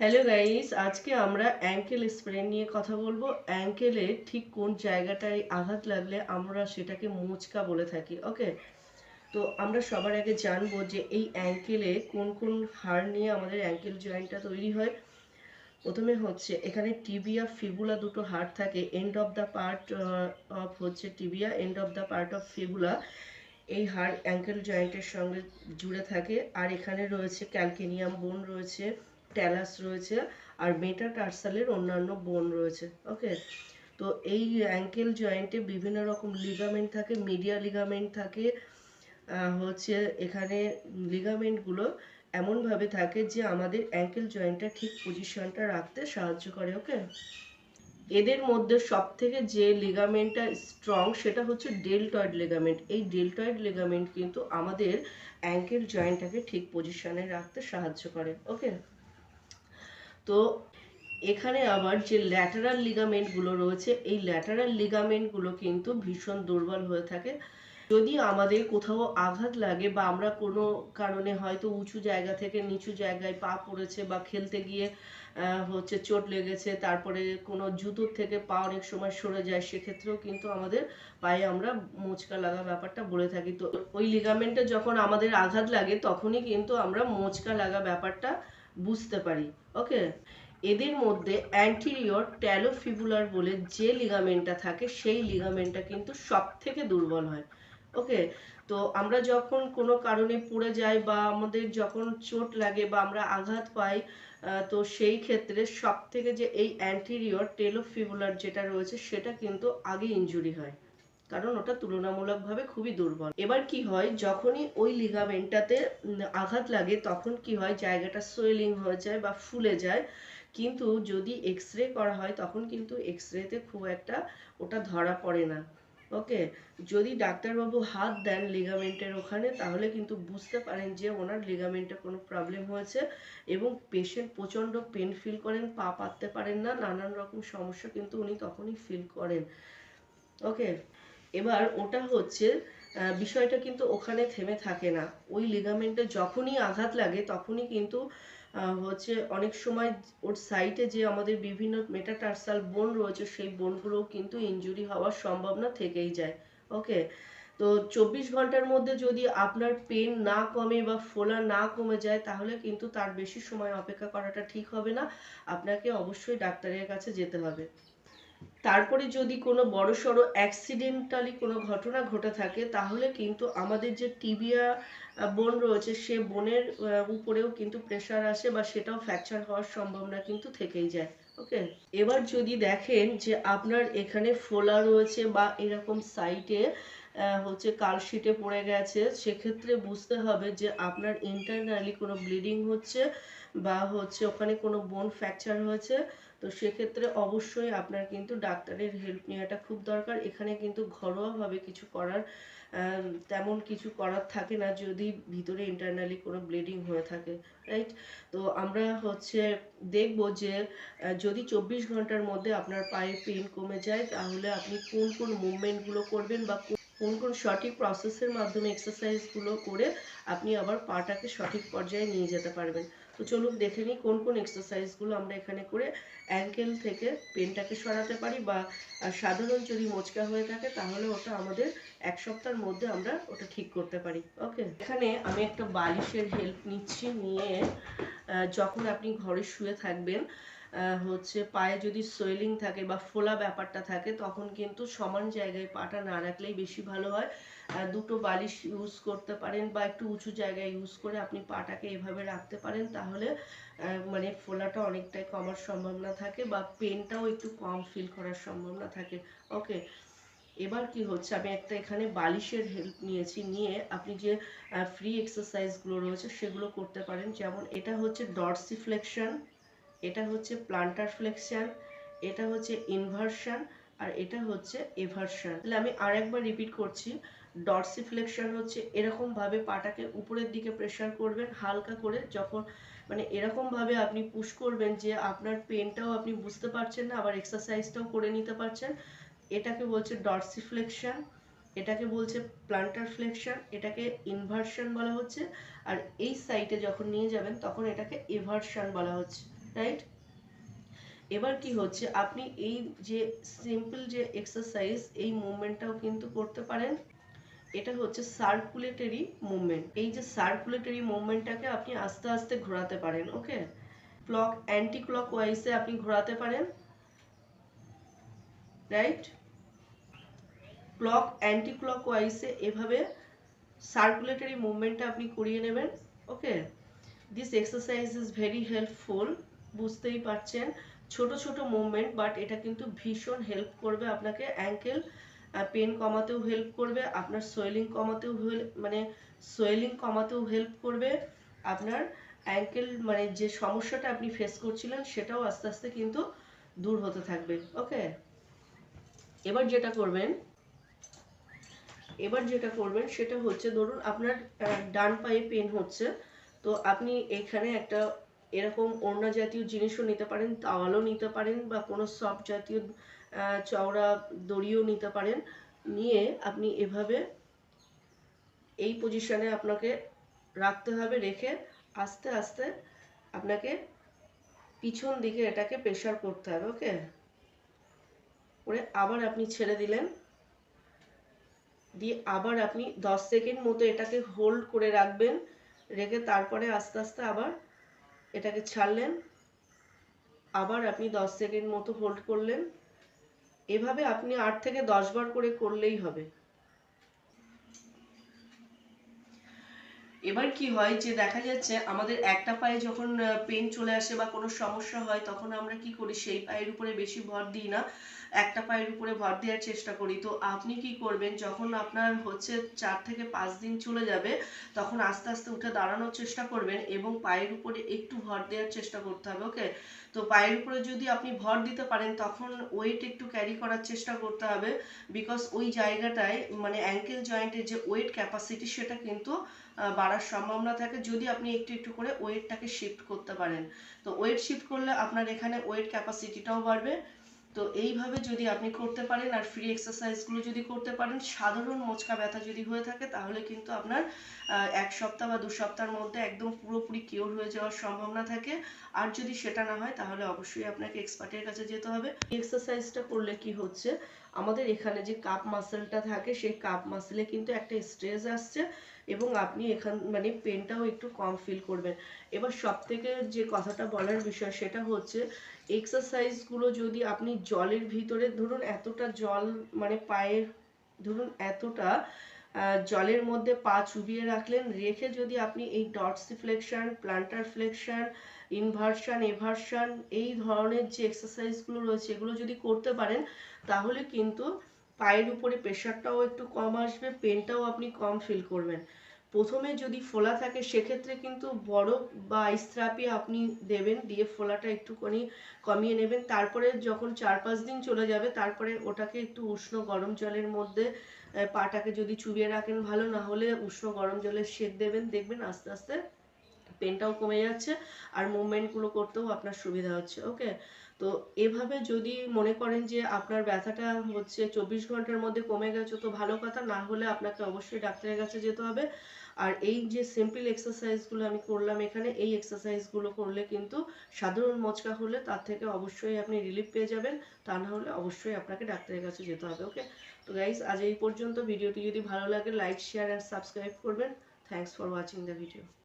Hello guys আজকে আমরা ankle spray নিয়ে কথা বলব। অ্যাঙ্কেলে ঠিক কোন জায়গাটায় আঘাত লাগলে আমরা সেটাকে মোচকা বলে থাকি ওকে তো আমরা সবার আগে জানব যে এই অ্যাঙ্কেলে কোন কোন হাড় নিয়ে আমাদের অ্যাঙ্কেল জয়েন্টটা তৈরি হয়। প্রথমে হচ্ছে এখানে টিবিয়া ফিবুলা দুটো হাড় থাকে। End of the part of হচ্ছে tibia end of the part of fibula এই হাড় অ্যাঙ্কেল জয়েন্টের সঙ্গে জুড়ে থাকে। আর এখানে রয়েছে ক্যালকেনিয়াম বোন রয়েছে। ট্যালাস রয়েছে আর মেটাটার্সালের অন্যান্য বোন রয়েছে ওকে তো এই অ্যাঙ্কেল জয়েন্টে বিভিন্ন রকম লিগামেন্ট থাকে মিডিয়া লিগামেন্ট থাকে হচ্ছে এখানে লিগামেন্টগুলো এমনভাবে থাকে যে আমাদের অ্যাঙ্কেল জয়েন্টটা ঠিক পজিশনটা রাখতে সাহায্য করে ওকে এদের মধ্যে সব থেকে যে লিগামেন্টটা স্ট্রং সেটা হচ্ছে ডেলটয়েড লিগামেন্ট এই ডেলটয়েড লিগামেন্ট কিন্তু আমাদের অ্যাঙ্কেল জয়েন্টটাকে ঠিক পজিশনে রাখতে সাহায্য করে ওকে তো এখানে আবার যে ল্যাটারাল লিগামেন্টগুলো রয়েছে, এই ল্যাটারাল লিগামেন্টগুলো কিন্তু ভীষণ দুর্বল হয়ে থাকে। যদি আমাদের কোথাও আঘাত লাগে বা আমরা কোনো কারণে হয়তো উঁচু জায়গা থেকে নিচু জায়গায় পা পড়েছে বা খেলতে গিয়ে হচ্ছে চোট লেগেছে, তারপরে কোনো জুতোর থেকে পা অনেক সময় সরে যায়, সেক্ষেত্রেও কিন্তু আমাদের পায়ে আমরা মোচকা লাগা ব্যাপারটা বলে থাকি। তো ওই লিগামেন্টে যখন আমাদের আঘাত লাগে, তখনই কিন্তু আমরা মোচকা লাগা ব্যাপারটা বুঝতে পারি ওকে এদের মধ্যে অ্যান্টিরিয়র ট্যালোফিবুলার বলে যে লিগামেন্টটা থাকে, সেই লিগামেন্টটা কিন্তু সব থেকে দুর্বল হয় ওকে তো আমরা যখন কোনো কারণে পড়ে যাই বা আমাদের যখন চোট লাগে বা আমরা আঘাত পাই তো সেই ক্ষেত্রে সব থেকে যে এই অ্যান্টিরিয়র টেলোফিবুলার যেটা রয়েছে, সেটা কিন্তু আগে ইনজুরি হয়। কারণ ওটা তুলনামূলকভাবে খুবই দুর্বল। এবার কি হয়, যখনই ওই লিগামেন্টটাতে আঘাত লাগে, তখন কি হয়, জায়গাটা সোয়েলিং হয়ে যায় বা ফুলে যায়। কিন্তু যদি এক্স রে করা হয়, তখন কিন্তু এক্স রেতে খুব একটা ওটা ধরা পড়ে না। ওকে? যদি ডাক্তারবাবু হাত দেন লিগামেন্টের ওখানে, তাহলে কিন্তু বুঝতে পারেন যে ওনার লিগামেন্টে কোনো প্রবলেম হয়েছে এবং পেশেন্ট প্রচণ্ড পেন ফিল করেন, পা পাততে পারেন না, নানান রকম সমস্যা কিন্তু উনি তখনই ফিল করেন। ওকে? এবার ওটা হচ্ছে বিষয়টা কিন্তু ওখানে থেমে থাকে না। ওই লিগামেন্টে যখনই আঘাত লাগে, তখনই কিন্তু হচ্ছে অনেক সময় ওর সাইটে যে আমাদের বিভিন্ন মেটাটার্সাল বোন রয়েছে, সেই বোনগুলোও কিন্তু ইনজুরি হওয়ার সম্ভাবনা থেকেই যায়। ওকে তো চব্বিশ ঘণ্টার মধ্যে যদি আপনার পেন না কমে বা ফোলা না কমে যায়, তাহলে কিন্তু তার বেশি সময় অপেক্ষা করাটা ঠিক হবে না। আপনাকে অবশ্যই ডাক্তারের কাছে যেতে হবে। তারপরে যদি কোনো বড় সড়ো অ্যাক্সিডেন্টালি কোনো ঘটনা ঘটে থাকে, তাহলে কিন্তু আমাদের যে টিবিয়া বোন রয়েছে, সে বোনের উপরেও কিন্তু প্রেশার আসে বা সেটাও ফ্র্যাকচার হওয়ার সম্ভাবনা কিন্তু থেকেই যায় ওকে এবার যদি দেখেন যে আপনার এখানে ফোলা রয়েছে বা এরকম সাইটে হচ্ছে কালশিটে পড়ে গেছে, সেক্ষেত্রে বুঝতে হবে যে আপনার ইন্টারনালি কোনো ব্লিডিং হচ্ছে বা হচ্ছে ওখানে কোনো বোন ফ্র্যাকচার হয়েছে তো সেক্ষেত্রে অবশ্যই আপনার কিন্তু ডাক্তারের হেল্প নেওয়াটা খুব দরকার। এখানে কিন্তু ঘরোয়াভাবে কিছু করার তেমন কিছু করার থাকে না যদি ভিতরে ইন্টারনালি কোনো ব্লিডিং হয়ে থাকে রাইট তো আমরা হচ্ছে দেখব যে যদি চব্বিশ ঘণ্টার মধ্যে আপনার পায়ে পেন কমে যায়, তাহলে আপনি কোন কোন মুভমেন্টগুলো করবেন বা কোন- কোন সঠিক প্রসেসের মাধ্যমে এক্সারসাইজগুলো করে আপনি আবার পাটাকে সঠিক পর্যায়ে নিয়ে যেতে পারবেন। তো চলুন দেখে নিই কোন কোন এক্সারসাইজগুলো আমরা এখানে করে অ্যাঙ্কেল থেকে পেনটাকে সরাতে পারি বা সাধারণ যদি মোচকা হয়ে থাকে তাহলে ওটা আমাদের এক সপ্তাহের মধ্যে আমরা ওটা ঠিক করতে পারি ওকে এখানে আমি একটা বালিশের হেল্প নিচ্ছি নিয়ে যখন আপনি ঘরে শুয়ে থাকবেন হচ্ছে পায়ে যদি সোয়েলিং থাকে বা ফোলা ব্যাপারটা থাকে, তখন কিন্তু সমান জায়গায় পাটা না রাখলেই বেশি ভালো হয়। দুটো বালিশ ইউজ করতে পারেন বা একটু উঁচু জায়গায় ইউজ করে আপনি পাটাকে এভাবে রাখতে পারেন, তাহলে মানে ফোলাটা অনেকটাই কমার সম্ভাবনা থাকে বা পেনটাও একটু কম ফিল করার সম্ভাবনা থাকে। ওকে এবার কি হচ্ছে? আমি একটা এখানে বালিশের হেল্প নিয়েছি, নিয়ে আপনি যে ফ্রি এক্সারসাইজগুলো রয়েছে সেগুলো করতে পারেন। যেমন এটা হচ্ছে ডরসিফ্লেকশন এটা হচ্ছে প্লান্টার ফ্লেকশন এটা হচ্ছে ইনভার্সন আর এটা হচ্ছে এভার্সন তাহলে আমি আরেকবার রিপিট করছি ডরসিফ্লেকশন হচ্ছে এরকম ভাবে পাটাকে উপরের দিকে প্রেসার করবেন, হালকা করে যখন মানে এরকম ভাবে আপনি পুশ করবেন যে আপনার পেনটাও আপনি বুঝতে পারছেন না, আবার এক্সারসাইজটাও করে নিতে পারছেন, এটাকে বলছে ডরসিফ্লেকশন এটাকে বলছে প্লান্টার ফ্লেকশন এটাকে ইনভার্সন বলা হচ্ছে, আর এই সাইটে যখন নিয়ে যাবেন তখন এটাকে এভার্সন বলা হচ্ছে। রাইট এবার কি হচ্ছে? আপনি এই যে সিম্পল যে এক্সারসাইজ এই মুভমেন্টটাও কিন্তু করতে পারেন। এটা হচ্ছে সার্কুলেটরি মুভমেন্ট এই যে সার্কুলেটরি মুভমেন্টটাকে আপনি আস্তে আস্তে ঘোরাতে পারেন ওকে ক্লক অ্যান্টি ক্লক ওয়াইজে আপনি ঘোরাতে পারেন। রাইট ক্লক অ্যান্টি ক্লক ওয়াইজে এভাবে সার্কুলেটরি মুভমেন্টটা আপনি করিয়ে নেবেন okay this exercise is very helpful বুঝতেই পারছেন। ছোট ছোট মুভমেন্ট বাট এটা কিন্তু ভীষণ হেল্প করবে আপনাকে। অ্যাঙ্কেল পেন কমাতেও হেল্প করবে, আপনার সোয়েলিং কমাতেও মানে সোয়েলিং কমাতেও হেল্প করবে। আপনার অ্যাঙ্কেল মানে যে সমস্যাটা আপনি ফেস করছিলেন, সেটাও আস্তে আস্তে কিন্তু দূর হতে থাকবে ওকে এবার যেটা করবেন, এবার যেটা করবেন, সেটা হচ্ছে, ধরুন আপনার ডান পায়ে পেন হচ্ছে, তো আপনি এখানে একটা এরকম ওড়না জাতীয় জিনিসও নিতে পারেন, তাওয়ালও নিতে পারেন বা কোনো সফট জাতীয় চওড়া দড়িও নিতে পারেন। নিয়ে আপনি এভাবে এই পজিশনে আপনাকে রাখতে হবে, রেখে আস্তে আস্তে আপনাকে পিছন দিকে এটাকে প্রেশার করতে হবে ওকে করে আবার আপনি ছেড়ে দিলেন। দিয়ে আবার আপনি দশ সেকেন্ড মতো এটাকে হোল্ড করে রাখবেন, রেখে তারপরে আস্তে আস্তে আবার এটাকে ছাড়লেন। আবার আপনি দশ সেকেন্ড মতো হোল্ড করলেন। এভাবে আপনি আট থেকে দশ বার করে করলেই হবে। এবার কি হয় যে দেখা যাচ্ছে আমাদের একটা পায়ে যখন পেন চলে আসে বা কোনো সমস্যা হয়, তখন আমরা কি করি? সেই পায়ের উপরে বেশি ভর দিই না। একটা পায়ের উপরে ভর দেওয়ার চেষ্টা করি। তো আপনি কি করবেন? যখন আপনার হচ্ছে চার থেকে পাঁচ দিন চলে যাবে, তখন আস্তে আস্তে উঠে দাঁড়ানোর চেষ্টা করবেন এবং পায়ের উপরে একটু ভর দেওয়ার চেষ্টা করতে হবে, ওকে? তো পায়ের উপরে যদি আপনি ভর দিতে পারেন, তখন ওয়েট একটু ক্যারি করার চেষ্টা করতে হবে বিকজ ওই জায়গাটায় মানে অ্যাঙ্কেল জয়েন্টের যে ওয়েট ক্যাপাসিটি সেটা কিন্তু বাড়ার সম্ভাবনা থাকে যদি আপনি একটু একটু করে ওয়েটটাকে শিফট করতে পারেন। তো ওয়েট শিফট করলে আপনার এখানে ওয়েট ক্যাপাসিটিটাও বাড়বে। তো এইভাবে যদি আপনি করতে পারেন আর ফ্রি এক্সারসাইজগুলো যদি করতে পারেন, সাধারণ মোচকা ব্যথা যদি হয়ে থাকে, তাহলে কিন্তু আপনার এক সপ্তাহ বা দু সপ্তাহের মধ্যে একদম পুরোপুরি কিওর হয়ে যাওয়ার সম্ভাবনা থাকে। আর যদি সেটা না হয়, তাহলে অবশ্যই আপনাকে এক্সপার্টের কাছে যেতে হবে। এক্সারসাইজটা করলে কি হচ্ছে, আমাদের এখানে যে কাপ মাসেলটা থাকে, সেই কাপ মাসেলে কিন্তু একটা স্ট্রেস আসছে এবং আপনি এখান মানে পেনটাও একটু কম ফিল করবেন। এবার সব থেকে যে কথাটা বলার বিষয়, সেটা হচ্ছে এক্সারসাইজগুলো যদি আপনি জলের ভিতরে, ধরুন এতটা জল মানে পায়ের, ধরুন এতটা জলের মধ্যে পা চুবিয়ে রাখলেন, রেখে যদি আপনি এই dorsiflexion plantar flexion inversion eversion এই ধরনের যে এক্সারসাইজগুলো রয়েছে, এগুলো যদি করতে পারেন, তাহলে কিন্তু পায়ের উপরে প্রেশারটাও একটু কম আসবে পেনটাও আপনি কম ফিল করবেন। প্রথমে যদি ফোলা থাকে, সেক্ষেত্রে কিন্তু বরফ বা আইস থেরাপি আপনি দেবেন। দিয়ে ফোলাটা একটুখানি কমিয়ে নেবেন। তারপরে যখন চার পাঁচ দিন চলে যাবে, তারপরে ওটাকে একটু উষ্ণ গরম জলের মধ্যে পাটাকে যদি চুবিয়ে রাখেন ভালো, না হলে উষ্ণ গরম জলে সেক দেবেন। দেখবেন আস্তে আস্তে পেনটাও কমে যাচ্ছে আর মুভমেন্টগুলো করতেও আপনার সুবিধা হচ্ছে। ওকে তো এভাবে যদি মনে করেন যে আপনার ব্যথাটা হচ্ছে চব্বিশ ঘণ্টার মধ্যে কমে গেছে, তো ভালো কথা। না হলে আপনাকে অবশ্যই ডাক্তারের কাছে যেতে হবে। আর এই যে সিম্পল এক্সারসাইজগুলো আমি করলাম এখানে, এই এক্সারসাইজগুলো করলে কিন্তু সাধারণ মচকা হলে তার থেকে অবশ্যই আপনি রিলিফ পেয়ে যাবেন। তা না হলে অবশ্যই আপনাকে ডাক্তারের কাছে যেতে হবে ওকে তো গাইজ আজ এই পর্যন্ত। ভিডিওটি যদি ভালো লাগে লাইক শেয়ার অ্যান্ড সাবস্ক্রাইব করবেন। Thanks for watching the video